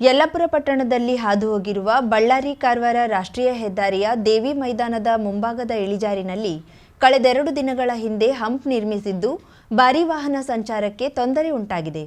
ಯಲ್ಲಾಪುರ ಪಟ್ಟಣದಲ್ಲಿ ಹಾದು ಹೋಗಿರುವ ಬಳ್ಳಾರಿ ಕಾರವಾರ ರಾಷ್ಟ್ರೀಯ ಹೆದ್ದಾರಿಯ ದೇವಿ ಮೈದಾನದ ಮುಂಭಾಗದ ಇಳಿಜಾರಿನಲ್ಲಿ ಕಳೆದೆರಡು ದಿನಗಳ ಹಿಂದೆ ಹಂಪ್ ನಿರ್ಮಿಸಿದ್ದು ಭಾರೀ ವಾಹನ ಸಂಚಾರಕ್ಕೆ ತೊಂದರೆ ಉಂಟಾಗಿದೆ.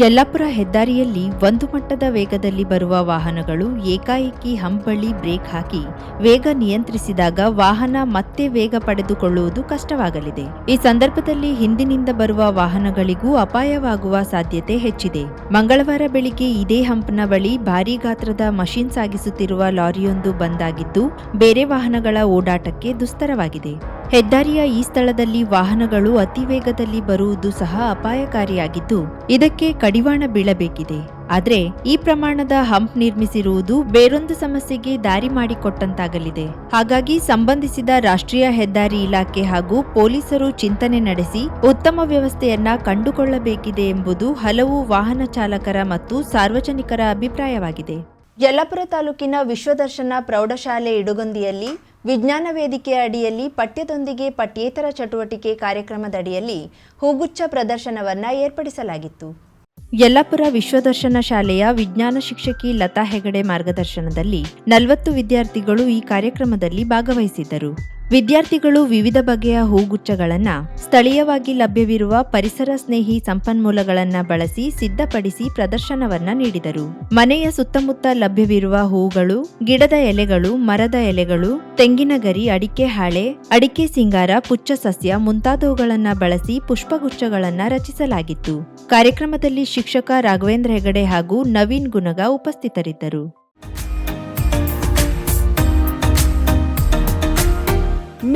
ಯಲ್ಲಾಪುರ ಹೆದ್ದಾರಿಯಲ್ಲಿ ಒಂದು ಮಟ್ಟದ ವೇಗದಲ್ಲಿ ಬರುವ ವಾಹನಗಳು ಏಕಾಏಕಿ ಹಂಪ್ ಬಳಿ ಬ್ರೇಕ್ ಹಾಕಿ ವೇಗ ನಿಯಂತ್ರಿಸಿದಾಗ ವಾಹನ ಮತ್ತೆ ವೇಗ ಪಡೆದುಕೊಳ್ಳುವುದು ಕಷ್ಟವಾಗಲಿದೆ. ಈ ಸಂದರ್ಭದಲ್ಲಿ ಹಿಂದಿನಿಂದ ಬರುವ ವಾಹನಗಳಿಗೂ ಅಪಾಯವಾಗುವ ಸಾಧ್ಯತೆ ಹೆಚ್ಚಿದೆ. ಮಂಗಳವಾರ ಬೆಳಿಗ್ಗೆ ಇದೇ ಹಂಪ್ನ ಬಳಿ ಭಾರೀ ಗಾತ್ರದ ಮಷಿನ್ ಸಾಗಿಸುತ್ತಿರುವ ಲಾರಿಯೊಂದು ಬಂದಾಗಿದ್ದು ಬೇರೆ ವಾಹನಗಳ ಓಡಾಟಕ್ಕೆ ದುಸ್ತರವಾಗಿದೆ. ಹೆದ್ದಾರಿಯ ಈ ಸ್ಥಳದಲ್ಲಿ ವಾಹನಗಳು ಅತಿ ವೇಗದಲ್ಲಿ ಬರುವುದು ಸಹ ಅಪಾಯಕಾರಿಯಾಗಿದ್ದು, ಇದಕ್ಕೆ ಕಡಿವಾಣ ಬೀಳಬೇಕಿದೆ. ಆದರೆ, ಈ ಪ್ರಮಾಣದ ಹಂಪ್ ನಿರ್ಮಿಸಿರುವುದು ಬೇರೊಂದು ಸಮಸ್ಯೆಗೆ ದಾರಿ ಮಾಡಿಕೊಟ್ಟಂತಾಗಲಿದೆ. ಹಾಗಾಗಿ ಸಂಬಂಧಿಸಿದ ರಾಷ್ಟ್ರೀಯ ಹೆದ್ದಾರಿ ಇಲಾಖೆ ಹಾಗೂ ಪೊಲೀಸರು ಚಿಂತನೆ ನಡೆಸಿ ಉತ್ತಮ ವ್ಯವಸ್ಥೆಯನ್ನ ಕಂಡುಕೊಳ್ಳಬೇಕಿದೆ ಎಂಬುದು ಹಲವು ವಾಹನ ಚಾಲಕರ ಮತ್ತು ಸಾರ್ವಜನಿಕರ ಅಭಿಪ್ರಾಯವಾಗಿದೆ. ಯಲ್ಲಾಪುರ ತಾಲೂಕಿನ ವಿಶ್ವದರ್ಶನ ಪ್ರೌಢಶಾಲೆ ಇಡುಗೊಂದಿಯಲ್ಲಿ ವಿಜ್ಞಾನ ವೇದಿಕೆಯ ಅಡಿಯಲ್ಲಿ ಪಠ್ಯದೊಂದಿಗೆ ಪಠ್ಯೇತರ ಚಟುವಟಿಕೆ ಕಾರ್ಯಕ್ರಮದಡಿಯಲ್ಲಿ ಹೂಗುಚ್ಛ ಪ್ರದರ್ಶನವನ್ನು ಏರ್ಪಡಿಸಲಾಗಿತ್ತು. ಯಲ್ಲಾಪುರ ವಿಶ್ವದರ್ಶನ ಶಾಲೆಯ ವಿಜ್ಞಾನ ಶಿಕ್ಷಕಿ ಲತಾ ಹೆಗಡೆ ಮಾರ್ಗದರ್ಶನದಲ್ಲಿ ನಲವತ್ತು ವಿದ್ಯಾರ್ಥಿಗಳು ಈ ಕಾರ್ಯಕ್ರಮದಲ್ಲಿ ಭಾಗವಹಿಸಿದ್ದರು. ವಿದ್ಯಾರ್ಥಿಗಳು ವಿವಿಧ ಬಗೆಯ ಹೂಗುಚ್ಛಗಳನ್ನು ಸ್ಥಳೀಯವಾಗಿ ಲಭ್ಯವಿರುವ ಪರಿಸರ ಸ್ನೇಹಿ ಸಂಪನ್ಮೂಲಗಳನ್ನು ಬಳಸಿ ಸಿದ್ಧಪಡಿಸಿ ಪ್ರದರ್ಶನವನ್ನ ನೀಡಿದರು. ಮನೆಯ ಸುತ್ತಮುತ್ತ ಲಭ್ಯವಿರುವ ಹೂಗಳು, ಗಿಡದ ಎಲೆಗಳು, ಮರದ ಎಲೆಗಳು, ತೆಂಗಿನ ಗರಿ, ಅಡಿಕೆ ಹಾಳೆ, ಅಡಿಕೆ ಸಿಂಗಾರ, ಪುಚ್ಚ ಸಸ್ಯ ಮುಂತಾದವುಗಳನ್ನು ಬಳಸಿ ಪುಷ್ಪಗುಚ್ಛಗಳನ್ನು ರಚಿಸಲಾಗಿತ್ತು. ಕಾರ್ಯಕ್ರಮದಲ್ಲಿ ಶಿಕ್ಷಕ ರಾಘವೇಂದ್ರ ಹೆಗಡೆ ಹಾಗೂ ನವೀನ್ ಗುನಗ ಉಪಸ್ಥಿತರಿದ್ದರು.